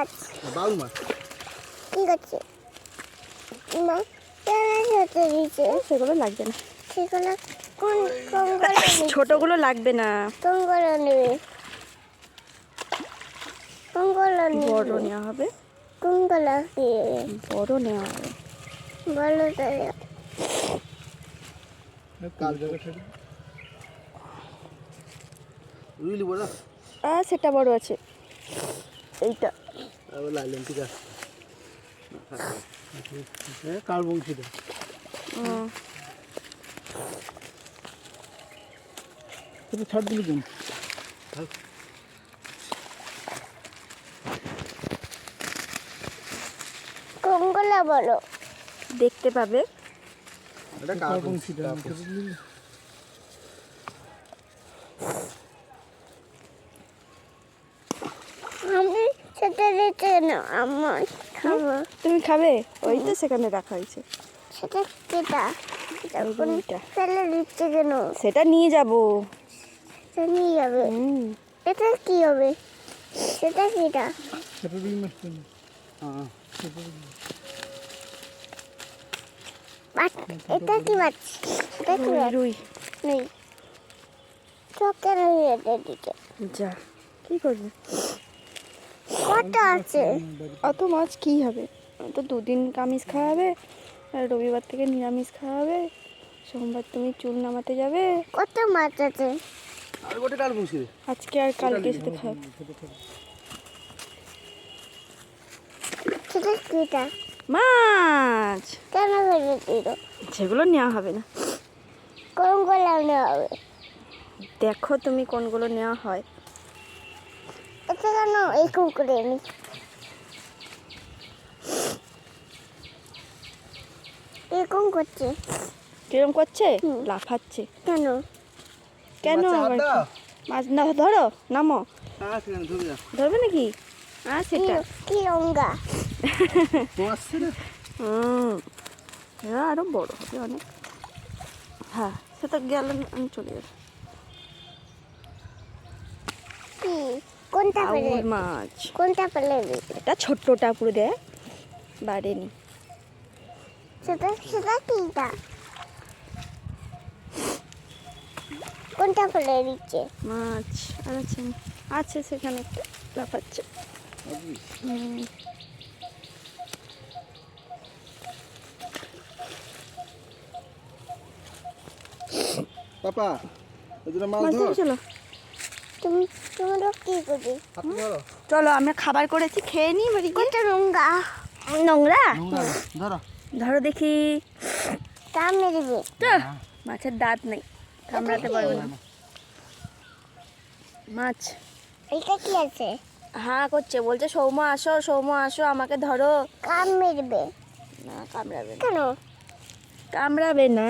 মাছ। বাউ মাছ? ঠিক আছে। মা হতে দিচ্ছে সেগুলো লাগবে না। সেগুলো কোন কোনগুলো ছোটগুলো লাগবে না। কোনগুলো নেবে? কোনগুলো বড় নেওয়া হবে। কোনগুলো বড় নেওয়া হবে। বলো তাহলে সেটা বড় আছে। এইটা। আবার লাইলেন ঠিক আছে বংশীটা তুমি ছাড় দিলি কেন কোনগুলো বলো। দেখতে পাবে। এটা বংশীটা আমি সেটা দিতে না আমার খাব তুমি খাবে? ওই তো সেখানে রাখা হয়েছে। সেটা কেটা ফেলে দিচ্ছে কেন সেটা নিয়ে যাব। সেটা নিয়ে যাবে এটা কি হবে? সেটা কিটা সেটা রুই। এটা কি মাছ? এটা কি রুই রুই। নেই। তো কেন এটা দিকে যা কি করবে? কত আছে। অত মাছ কি হবে? তো দুদিন কামিজ খাওয়াবে আর রবিবার থেকে নিরামিষ খাওয়াবে। সোমবার তুমি চুল নামাতে যাবে। কত মাছ আছে? আর গোটে কাল বংশী আজকে আর কালকে সাথে কিটা? মাছ! কেন সেগুলো নেওয়া হবে না। কোনগুলো নেওয়া হবে? দেখো তুমি কোনগুলো নেওয়া হয়। কেন এই কুকুরে নি এরকম করছে কিরম করছে। লাফাচ্ছে কেন কেন মাছে না ধরো নামো হ্যাঁ ধরবে নাকি আর সেটা কি- তো না হুম এরা আরও বড় হবে অনেক হ্যাঁ সেটা গেলে আমি চলে যাব কি কোনটা আউল মাছ কোনটা দি এটা ছোট্টটা পুরো দেয় বাড়েনি। সেটা সেটা কিটা কোনটা ফেলে দিচ্ছে? মাছ আর আছে আছে সেখানে একটা লাফাচ্ছে। পাপা মাছ ধর চলো। তুমি তোমরা কি করবে? চলো আমরা খাবার করেছি খেয়ে নিই বাড়ি গিয়ে। কোনটা নোংরা। নোংরা? ধরো। ধরো দেখি। মেরবে তো মাছের দাঁত নেই কামড়াতে পারবে না। মাছ। এটা কি আছে? হ্যাঁ করছে। বলছে সৌম আসো সৌম আসো আমাকে ধরো। কাম মেরবে না কামড়াবে না। কেন? কামড়াবে না।